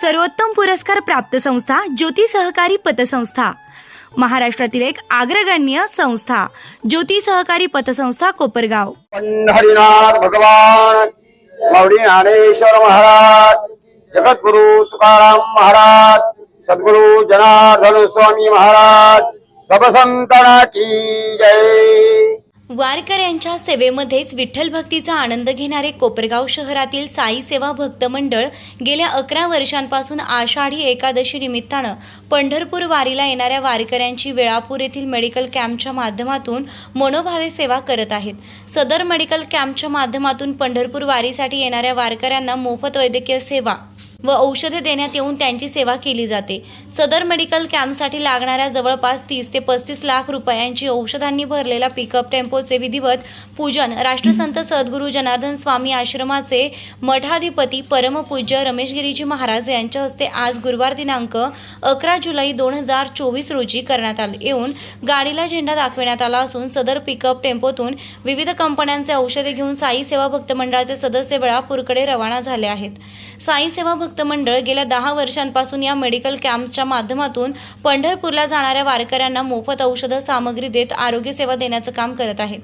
सर्वोत्तम पुरस्कार प्राप्त संस्था ज्योती सहकारी पतसंस्था. महाराष्ट्रातील एक अग्रगण्य संस्था ज्योती सहकारी पतसंस्था कोपरगाव. पंढरीनाथ भगवान माऊली ज्ञानेश्वर महाराज जगद्गुरु तुकाराम महाराज सद्गुरु जनार्दन स्वामी महाराज सब संतना की जय. वारकऱ्यांच्या सेवेमध्येच विठ्ठल भक्तीचा आनंद घेणारे कोपरगाव शहरातील साई सेवा भक्त मंडळ गेल्या अकरा वर्षांपासून आषाढी एकादशी निमित्तानं पंढरपूर वारीला येणाऱ्या वारकऱ्यांची वेळापूर येथील मेडिकल कॅम्पच्या माध्यमातून मनोभावे सेवा करत आहेत. सदर मेडिकल कॅम्पच्या माध्यमातून पंढरपूर वारीसाठी येणाऱ्या वारकऱ्यांना मोफत वैद्यकीय सेवा व औषधे देण्यात येऊन त्यांची सेवा केली जाते. सदर मेडिकल कॅम्पसाठी लागणाऱ्या जवळपास तीस ते पस्तीस लाख रुपयांची औषधांनी भरलेला पिकअप टेम्पोचे विधिवत पूजन राष्ट्रसंत सद्गुरू जनार्दन स्वामी आश्रमाचे मठाधिपती परमपूज्य रमेश गिरीजी महाराज यांच्या हस्ते आज गुरुवार दिनांक अकरा जुलै दोन हजार चोवीस रोजी करण्यात आले. येऊन गाडीला झेंडा दाखविण्यात आला असून सदर पिकअप टेम्पोतून विविध कंपन्यांचे औषधे घेऊन साई सेवा भक्त मंडळाचे सदस्य वेळापूरकडे रवाना झाले आहेत. साई सेवा भक्त मंडळ गेल्या दहा वर्षांपासून या मेडिकल कॅम्पच्या माध्यमातून पंढरपूरला जाणाऱ्या वारकऱ्यांना मोफत औषध सामग्री देत आरोग्य सेवा देण्याचं काम करत आहे.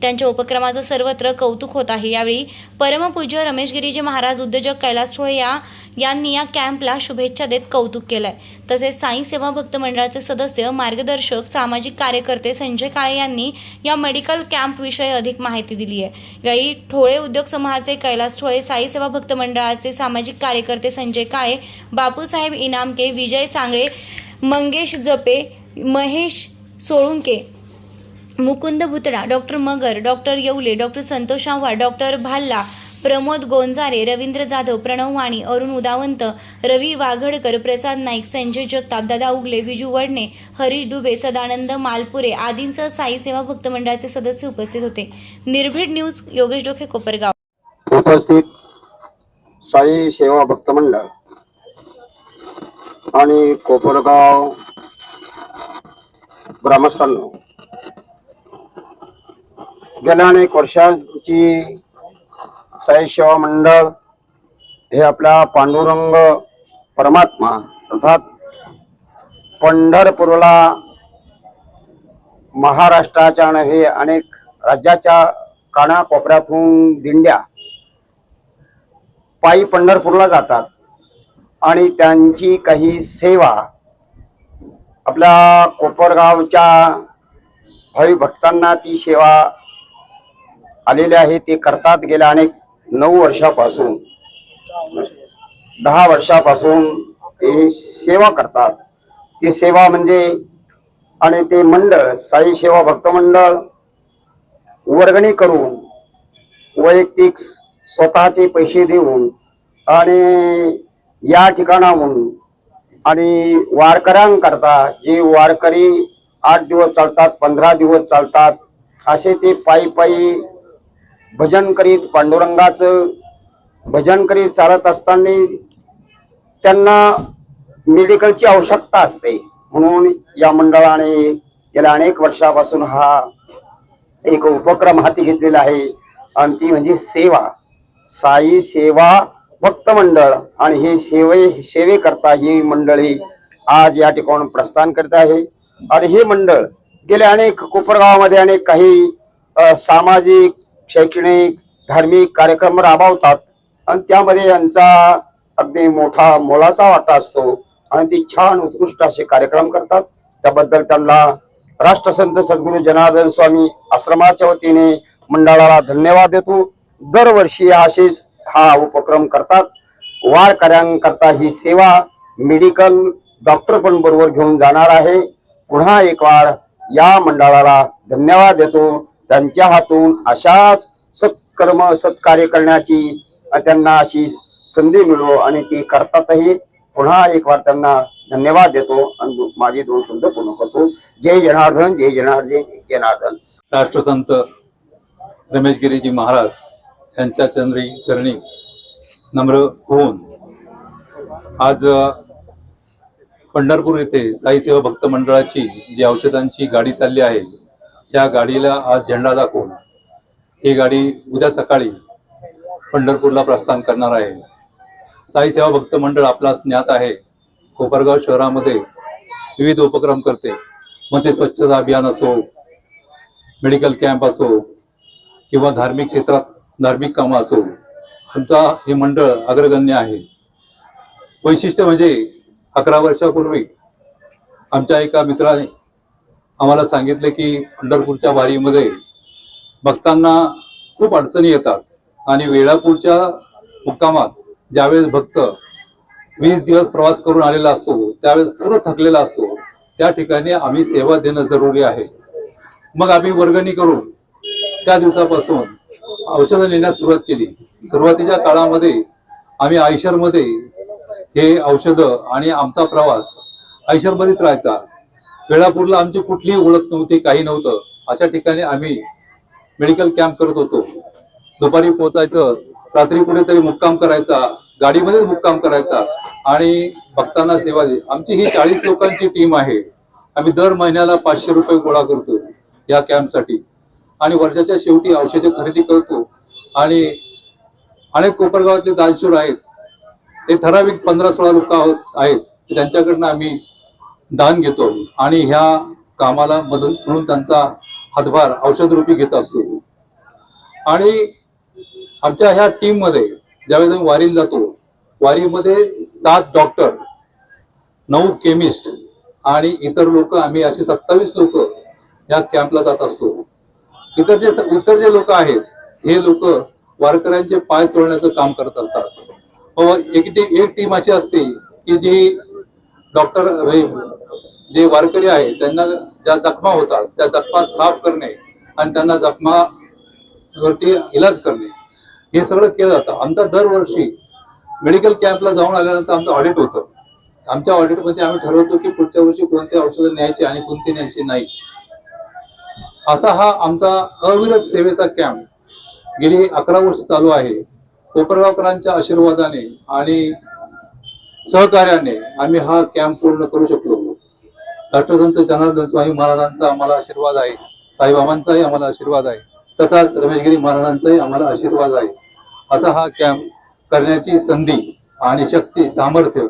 त्यांच्या उपक्रमाचं सर्वत्र कौतुक होत आहे. यावेळी परमपूज्य रमेश गिरीजी महाराज उद्योजक कैलास ठोळे या यांनी या कॅम्पला शुभेच्छा देत कौतुक केलंय. तसेच साई सेवा भक्त मंडळाचे सदस्य मार्गदर्शक सामाजिक कार्यकर्ते संजय काळे यांनी या मेडिकल कॅम्पविषयी अधिक माहिती दिली आहे. यावेळी ठोळे उद्योग समूहाचे कैलास ठोळे साई सेवा भक्त मंडळाचे सामाजिक कार्यकर्ते संजय काळे Bapusaheb इनामके Vijay Sangle Mangesh Jape Mahesh Solunke Mukund Bhutada doctor Magar doctor Yewale doctor Santosh Awhad doctor Bhalla Pramod Gonjare Ravindra Jadhav Pranav Wani Arun Udawant Ravi Waghadkar Prasad Naik Sanjay Jagtap Dada Ugale Viju Wadne Harish डुबे सदानंद मालपुरे आदींसह साई सेवा भक्त मंडळाचे सदस्य उपस्थित होते. निर्भीड news Yogesh डोके कोपरगाव. उपस्थित साई सेवा भक्त मंडळ आणि कोपरगाव ग्रामस्थांना गेल्या अनेक वर्षांची साई सेवा मंडळ हे आपला पांडुरंग परमात्मा अर्थात पंढरपूरला महाराष्ट्राच्या नव्हे अनेक राज्याच्या कानाकोपऱ्यातून दिंड्या पायी पंढरपूरला जातात आणि त्यांची काही सेवा आपल्या कोपरगावच्या भावी भक्तांना ती सेवा आलेले आहे ते करतात गेल्या अनेक नऊ वर्षापासून. दहा वर्षापासून ते सेवा करतात. ती सेवा म्हणजे आणि ते मंडळ साई सेवा भक्त मंडळ वर्गणी करून वैयक्तिक स्वतःचे पैसे देऊन आणि या ठिकाणाहून आणि वारकऱ्यांकरता जे वारकरी आठ दिवस चालतात पंधरा दिवस चालतात असे ते पायी पायी भजन करीत पांडुरंगाचं भजन करीत चालत असताना त्यांना मेडिकलची आवश्यकता असते. म्हणून या मंडळाने गेल्या अनेक वर्षापासून हा एक उपक्रम हाती घेतलेला आहे. आणि ती म्हणजे सेवा. साई सेवा भक्त मंडळ. आणि हे सेवे सेवे करता ही मंडळी आज या ठिकाण प्रस्थान करत आहे. आणि हे मंडळ गेल्या अनेक कोपरगावामध्ये अनेक काही सामाजिक शैक्षणिक धार्मिक कार्यक्रम राबवतात आणि त्यामध्ये यांचा अगदी मोठा मोलाचा वाटा असतो आणि ती छान उत्कृष्ट असे कार्यक्रम करतात. त्याबद्दल त्यांना राष्ट्रसंत सद्गुरू जनार्दन स्वामी आश्रमाच्या वतीने मंडळाला धन्यवाद देतो. दरवर्षी असेच हा उपक्रम करतात. वारकऱ्यांकरता ही सेवा मेडिकल डॉक्टर पण बरोबर घेऊन जाणार आहे. पुन्हा एक वार या मंडळाला धन्यवाद देतो. त्यांच्या हातून अशाच सत्कर्म सत्कार्य करण्याची त्यांना अशी संधी मिळो आणि ती करतातही. पुन्हा एक वार त्यांना धन्यवाद देतो आणि माझे दोन शब्द पूर्ण करतो. जय जनार्दन जय जनार्दन जय जनार्दन. राष्ट्रसंत रमेश गिरीजी महाराज यांच्या चंद्री चरणी नम्र होऊन आज पंढरपूर येथे साईसेवा भक्त मंडळाची जी औषधांची गाडी चालली आहे या गाडीला आज झेंडा दाखवून ही गाडी उद्या सकाळी पंढरपूरला प्रस्थान करणार आहे. साई सेवा भक्त मंडळ आपला ज्ञात आहे. कोपरगाव शहरामध्ये विविध उपक्रम करते. मग ते स्वच्छता अभियान असो मेडिकल कॅम्प असो किंवा धार्मिक क्षेत्रात धार्मिक कामं असो आमचा हे मंडळ अग्रगण्य आहे. वैशिष्ट्य म्हणजे अकरा वर्षापूर्वी आमच्या एका मित्राने आम्हाला सांगितले की पंढरपूरच्या वारीमध्ये भक्तांना खूप अडचणी येतात. आणि वेळापूरच्या मुक्कामात ज्यावेळेस भक्त वीस दिवस प्रवास करून आलेला असतो त्यावेळेस पूर्ण थकलेला असतो त्या ठिकाणी आम्ही सेवा देणं जरुरी आहे. मग आम्ही वर्गणी करून त्या दिवसापासून औषधं नेण्यास सुरुवात केली. सुरुवातीच्या काळामध्ये आम्ही आयशरमध्ये हे औषधं आणि आमचा प्रवास आयशरमध्येच राहायचा. वेळापूरला आमची कुठलीही ओळख नव्हती काही नव्हतं. अशा ठिकाणी आम्ही मेडिकल कॅम्प करत होतो. दुपारी पोहोचायचं रात्री कुठेतरी मुक्काम करायचा गाडीमध्येच मुक्काम करायचा आणि भक्तांना सेवा आमची ही चाळीस लोकांची टीम आहे. आम्ही दर महिन्याला पाचशे रुपये गोळा करतो या कॅम्पसाठी आणि वर्षाच्या शेवटी औषधे खरेदी करतो. आणि अनेक कोपरगावातले दानशूर आहेत. ते ठराविक पंधरा सोळा लोक आहेत. त्यांच्याकडनं आम्ही दान घेतो आणि ह्या कामाला मदत म्हणून त्यांचा हातभार औषधरूपी घेत असतो. आणि आमच्या ह्या टीममध्ये ज्यावेळेस आम्ही वारीला जातो वारीमध्ये सात डॉक्टर नऊ केमिस्ट आणि इतर लोक आम्ही असे सत्तावीस लोक या कॅम्पला जात असतो. इतर जे इतर जे लोक आहेत हे लोक वारकऱ्यांचे पाय चोळण्याचं काम करत असतात. व एक टीम एक टीम अशी असते की जी डॉक्टर जे वारकरी आहे त्यांना ज्या जखमा होतात त्या जखमा साफ करणे आणि त्यांना जखमा वरती इलाज करणे हे सगळं केलं जातं. आमचा दरवर्षी मेडिकल कॅम्पला जाऊन आल्यानंतर आमचं ऑडिट होतं. आमच्या ऑडिटमध्ये आम्ही ठरवतो की पुढच्या वर्षी कोणते औषधं न्यायचे आणि कोणते न्यायचे नाही. असा हा आमचा अविरत सेवेचा कॅम्प गेली अकरा वर्ष चालू आहे. कोपरगावकरांच्या आशीर्वादाने आणि सहकार्याने आम्ही हा कॅम्प पूर्ण करू शकलो. राष्ट्रसंत जनार्दन स्वामी महाराजांचा आम्हाला आशीर्वाद आहे. साईबाबांचाही आम्हाला आशीर्वाद आहे. तसाच रमेशगिरी महाराजांचाही आम्हाला आशीर्वाद आहे. असा हा कॅम्प करण्याची संधी आणि शक्ती सामर्थ्य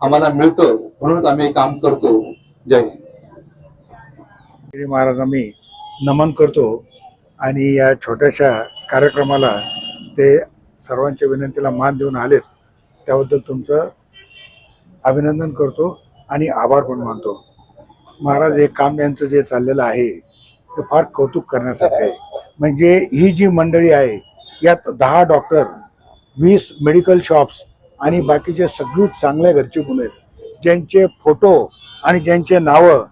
आम्हाला मिळतं. म्हणूनच आम्ही काम करतो. जय हिंद. गिरी मी नमन करतो आणि या छोट्याशा कार्यक्रमाला ते सर्वांच्या विनंतीला मान देऊन आलेत. त्याबद्दल तुमचं अभिनंदन करतो आणि आभार पण मानतो. महाराज हे काम यांचं जे चाललेलं आहे ते फार कौतुक करण्यासारखं आहे. म्हणजे ही जी मंडळी आहे यात दहा डॉक्टर वीस मेडिकल शॉप्स आणि बाकीचे सगळी चांगल्या घरची मुलं आहेत. ज्यांचे फोटो आणि ज्यांचे नावं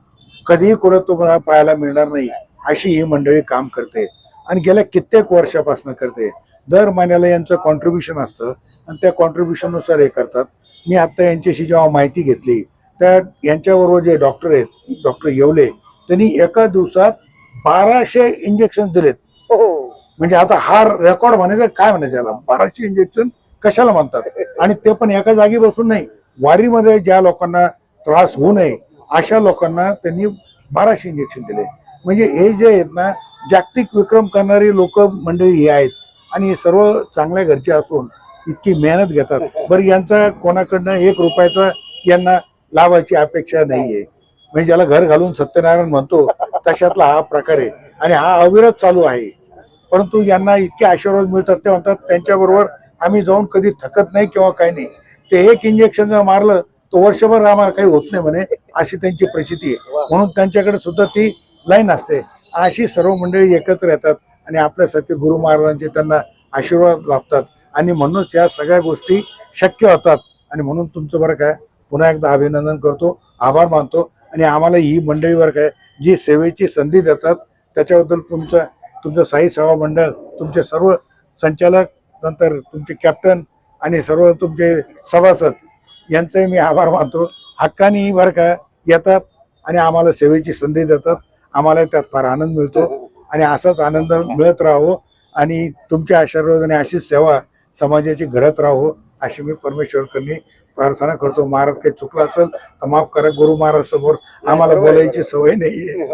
कधीही कुठं तुम्हाला पाहायला मिळणार नाही अशी ही मंडळी काम करते. आणि गेल्या कित्येक वर्षापासून करते. दर महिन्याला यांचं कॉन्ट्रीब्युशन असतं आणि त्या कॉन्ट्रीब्युशननुसार हे करतात. मी आता यांच्याशी जेव्हा माहिती घेतली त्या यांच्याबरोबर जे डॉक्टर आहेत डॉक्टर येवले त्यांनी एका दिवसात बाराशे इंजेक्शन दिलेत. म्हणजे आता हा रेकॉर्ड म्हणायचं काय म्हणायचं याला? बाराशे इंजेक्शन कशाला म्हणतात? आणि ते पण एका जागी बसून नाही. वारीमध्ये ज्या लोकांना त्रास होऊ नये अशा लोकांना त्यांनी बाराशे इंजेक्शन दिले. म्हणजे हे जे आहेत ना जागतिक विक्रम करणारी लोक मंडळी ही आहेत. आणि हे सर्व चांगल्या घरचे असून इतकी मेहनत घेतात. बरं यांचा कोणाकडनं एक रुपयाचा यांना लाभाची अपेक्षा नाहीये. म्हणजे ज्याला घर घालून सत्यनारायण म्हणतो तशातला हा प्रकार आहे. आणि हा अविरत चालू आहे. परंतु यांना इतके आशीर्वाद मिळतात ते म्हणतात त्यांच्याबरोबर आम्ही जाऊन कधी थकत नाही किंवा काही नाही. ते एक इंजेक्शन जर मारलं तर वर्षभर आम्हाला काही होत नाही म्हणे अशी त्यांची प्रचिती आहे. म्हणून त्यांच्याकडे सुद्धा ती लाईन असते. अशी सर्व मंडळी एकत्र येतात आणि आपल्यासारखे गुरु महाराजांचे त्यांना आशीर्वाद लाभतात. आणि म्हणूनच या सगळ्या गोष्टी शक्य होतात. आणि म्हणून तुमचं बरं काय? पुन्हा एकदा अभिनंदन करतो आभार मानतो आणि आम्हाला ही मंडळी वर्ग आहे जी सेवेची संधी देतात त्याच्याबद्दल तुमचं तुमचं साई सेवा मंडळ तुमचे सर्व संचालक नंतर तुमचे कॅप्टन आणि सर्व तुमचे सभासद यांचंही मी आभार मानतो. हक्कानी ही वर्ग येतात आणि आम्हाला सेवेची संधी देतात. आम्हाला त्यात फार आनंद मिळतो आणि असाच आनंद मिळत राहावं आणि तुमच्या आशीर्वाद आणि अशीच सेवा समाजाची घडत राहो अशी मी परमेश्वरकरणी प्रार्थना करतो महाराज काही चुकलं असेल तर माफ करा गुरु महाराज समोर आम्हाला बोलायची सवय नाहीये.